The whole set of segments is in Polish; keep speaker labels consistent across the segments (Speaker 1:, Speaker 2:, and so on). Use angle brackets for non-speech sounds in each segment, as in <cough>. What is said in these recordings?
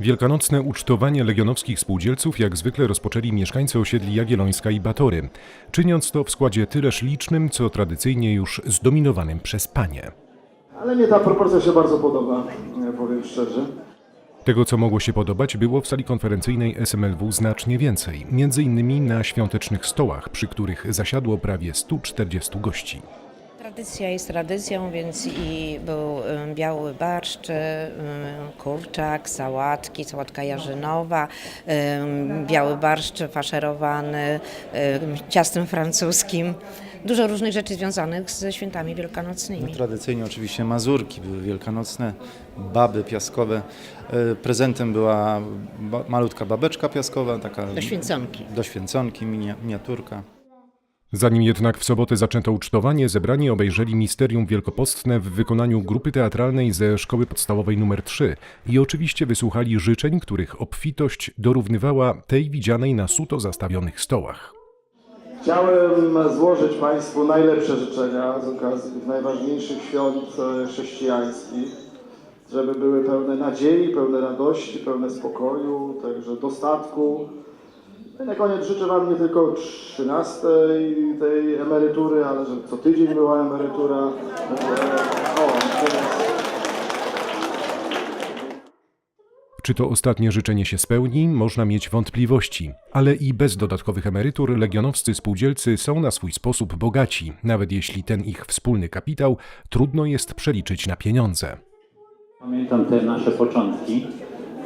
Speaker 1: Wielkanocne ucztowanie legionowskich spółdzielców jak zwykle rozpoczęli mieszkańcy osiedli Jagiellońska i Batory, czyniąc to w składzie tyleż licznym, co tradycyjnie już zdominowanym przez panie.
Speaker 2: Ale mnie ta proporcja się bardzo podoba, powiem szczerze.
Speaker 1: Tego, co mogło się podobać, było w sali konferencyjnej SMLW znacznie więcej, między innymi na świątecznych stołach, przy których zasiadło prawie 140 gości.
Speaker 3: Tradycja jest tradycją, więc i był biały barszcz, kurczak, sałatki, sałatka jarzynowa, biały barszcz faszerowany ciastem francuskim. Dużo różnych rzeczy związanych ze świętami wielkanocnymi.
Speaker 4: Tradycyjnie oczywiście mazurki były wielkanocne, baby piaskowe. E, Prezentem była malutka babeczka piaskowa, taka
Speaker 3: Do święconki.
Speaker 4: do święconki, minia- miniaturka.
Speaker 1: Zanim jednak w sobotę zaczęto ucztowanie, zebrani obejrzeli Misterium Wielkopostne w wykonaniu grupy teatralnej ze Szkoły Podstawowej nr 3 i oczywiście wysłuchali życzeń, których obfitość dorównywała tej widzianej na suto zastawionych stołach.
Speaker 2: Chciałem złożyć Państwu najlepsze życzenia z okazji tych najważniejszych świąt e, chrześcijańskich, żeby były pełne nadziei, pełne radości, pełne spokoju, także dostatku. No i na koniec życzę Wam nie tylko 13 tej emerytury, ale żeby co tydzień była emerytura. E, O, teraz
Speaker 1: Czy to ostatnie życzenie się spełni, można mieć wątpliwości, ale i bez dodatkowych emerytur legionowscy spółdzielcy są na swój sposób bogaci, nawet jeśli ten ich wspólny kapitał trudno jest przeliczyć na pieniądze.
Speaker 5: Pamiętam te nasze początki.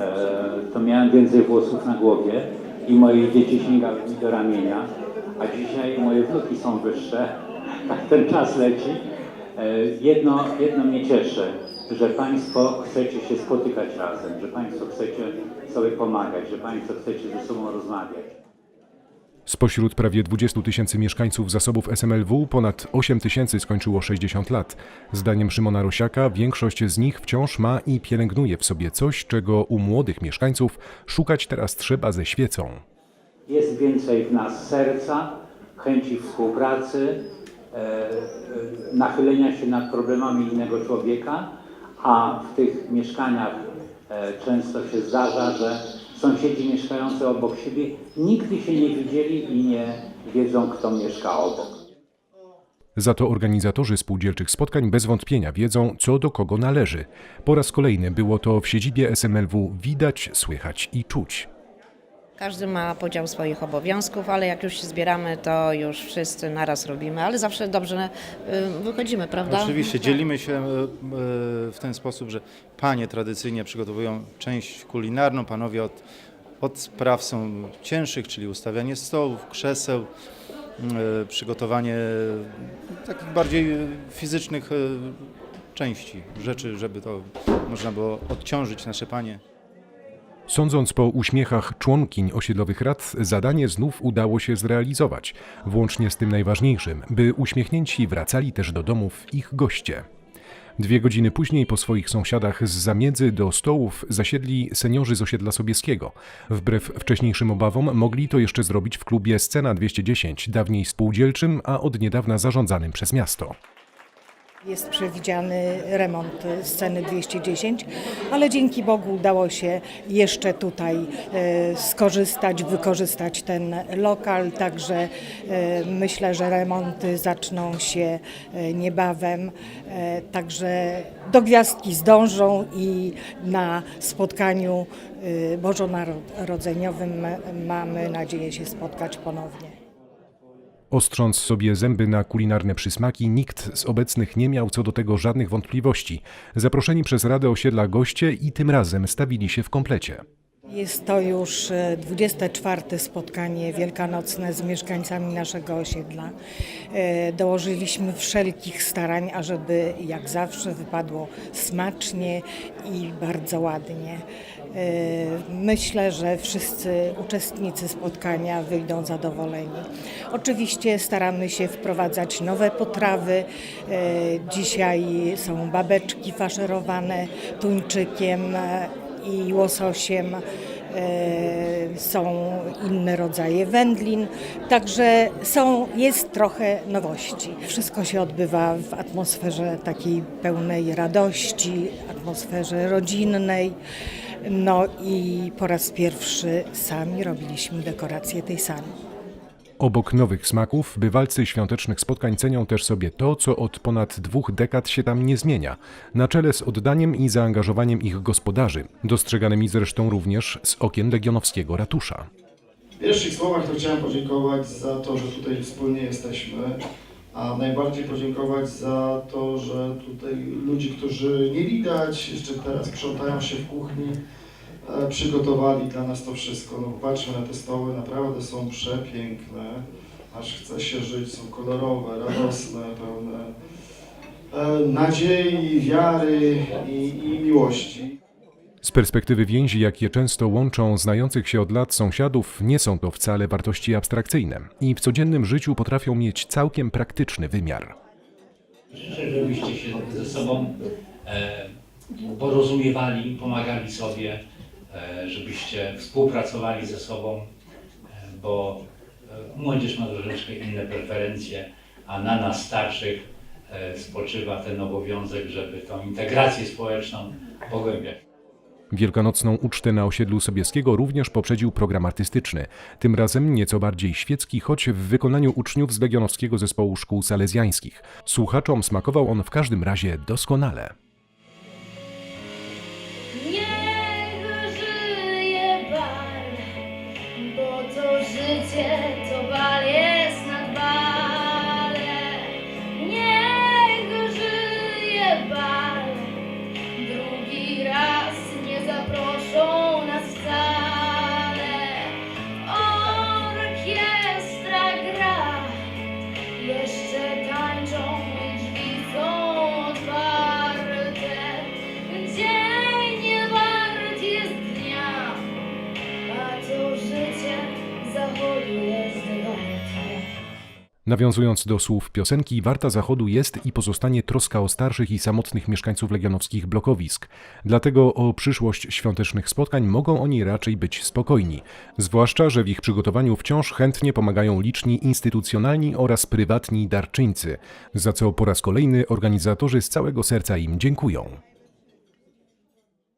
Speaker 5: E, to miałem więcej włosów na głowie i moje dzieci sięgały mi do ramienia, a dzisiaj moje wnuki są wyższe. <laughs> Tak ten czas leci. E, jedno, jedno mnie cieszy, że Państwo chcecie się spotykać razem, że Państwo chcecie sobie pomagać, że Państwo chcecie ze sobą rozmawiać.
Speaker 1: Spośród prawie 20 tysięcy mieszkańców zasobów SMLW ponad 8 tysięcy skończyło 60 lat. Zdaniem Szymona Rosiaka większość z nich wciąż ma i pielęgnuje w sobie coś, czego u młodych mieszkańców szukać teraz trzeba ze świecą.
Speaker 5: Jest więcej w nas serca, chęci współpracy, e, e, nachylenia się nad problemami innego człowieka, a w tych mieszkaniach e, często się zdarza, że sąsiedzi mieszkający obok siebie nigdy się nie widzieli i nie wiedzą, kto mieszka obok.
Speaker 1: Za to organizatorzy spółdzielczych spotkań bez wątpienia wiedzą, co do kogo należy. Po raz kolejny było to w siedzibie SMLW widać, słychać i czuć.
Speaker 3: Każdy ma podział swoich obowiązków, ale jak już się zbieramy, to już wszyscy naraz robimy, ale zawsze dobrze y, wychodzimy, prawda?
Speaker 4: Oczywiście dzielimy się e, e, w ten sposób, że panie tradycyjnie przygotowują część kulinarną, panowie od, od spraw są cięższych, czyli ustawianie stołów, krzeseł, przygotowanie takich bardziej fizycznych części, rzeczy, żeby to można było odciążyć nasze panie.
Speaker 1: Sądząc po uśmiechach członkiń osiedlowych rad, zadanie znów udało się zrealizować, włącznie z tym najważniejszym, by uśmiechnięci wracali też do domów ich goście. Dwie godziny później po swoich sąsiadach z zamiedzy do stołów zasiedli seniorzy z osiedla Sobieskiego. Wbrew wcześniejszym obawom mogli to jeszcze zrobić w klubie Scena 210, dawniej spółdzielczym, a od niedawna zarządzanym przez miasto.
Speaker 6: Jest przewidziany remont sceny 210, ale dzięki Bogu udało się jeszcze tutaj e, skorzystać, wykorzystać ten lokal, także e, myślę, że remonty zaczną się e, niebawem, także do gwiazdki zdążą i na spotkaniu bożonarodzeniowym mamy nadzieję się spotkać ponownie.
Speaker 1: Ostrząc sobie zęby na kulinarne przysmaki, nikt z obecnych nie miał co do tego żadnych wątpliwości. Zaproszeni przez Radę Osiedla goście i tym razem stawili się w komplecie.
Speaker 6: Jest to już e, 24 spotkanie wielkanocne z mieszkańcami naszego osiedla. E, Dołożyliśmy wszelkich starań, ażeby jak zawsze wypadło smacznie i bardzo ładnie. E, Myślę, że wszyscy uczestnicy spotkania wyjdą zadowoleni. Oczywiście staramy się wprowadzać nowe potrawy. E, Dzisiaj są babeczki faszerowane tuńczykiem e, i łososiem. Są inne rodzaje wędlin, także są, jest trochę nowości. Wszystko się odbywa w atmosferze takiej pełnej radości, atmosferze rodzinnej. No i po raz pierwszy sami robiliśmy dekorację tej sali.
Speaker 1: Obok nowych smaków, bywalcy świątecznych spotkań cenią też sobie to, co od ponad dwóch dekad się tam nie zmienia, na czele z oddaniem i zaangażowaniem ich gospodarzy, dostrzeganymi zresztą również z okien legionowskiego ratusza.
Speaker 2: W pierwszych słowach to chciałem podziękować za to, że tutaj wspólnie jesteśmy, a najbardziej podziękować za to, że tutaj ludzi, którzy nie widać, jeszcze teraz sprzątają się w kuchni, e, przygotowali dla nas to wszystko. No patrzmy na te stoły, naprawdę są przepiękne, aż chce się żyć, są kolorowe, radosne, pełne e, nadziei, wiary i, i miłości.
Speaker 1: Z perspektywy więzi, jakie często łączą znających się od lat sąsiadów, nie są to wcale wartości abstrakcyjne i w codziennym życiu potrafią mieć całkiem praktyczny wymiar.
Speaker 7: Życzę, żebyście się ze sobą e, porozumiewali, pomagali sobie, e, żebyście współpracowali ze sobą, e, bo młodzież ma troszeczkę inne preferencje, a na nas starszych spoczywa ten obowiązek, żeby tą integrację społeczną pogłębiać.
Speaker 1: Wielkanocną ucztę na osiedlu Sobieskiego również poprzedził program artystyczny, tym razem nieco bardziej świecki, choć w wykonaniu uczniów z Legionowskiego Zespołu Szkół Salezjańskich. Słuchaczom smakował on w każdym razie doskonale.
Speaker 8: Niech żyje bal, bo to życie
Speaker 1: Nawiązując do słów piosenki, warta zachodu jest i pozostanie troska o starszych i samotnych mieszkańców legionowskich blokowisk. Dlatego o przyszłość świątecznych spotkań mogą oni raczej być spokojni. Zwłaszcza, że w ich przygotowaniu wciąż chętnie pomagają liczni instytucjonalni oraz prywatni darczyńcy, za co po raz kolejny organizatorzy z całego serca im dziękują.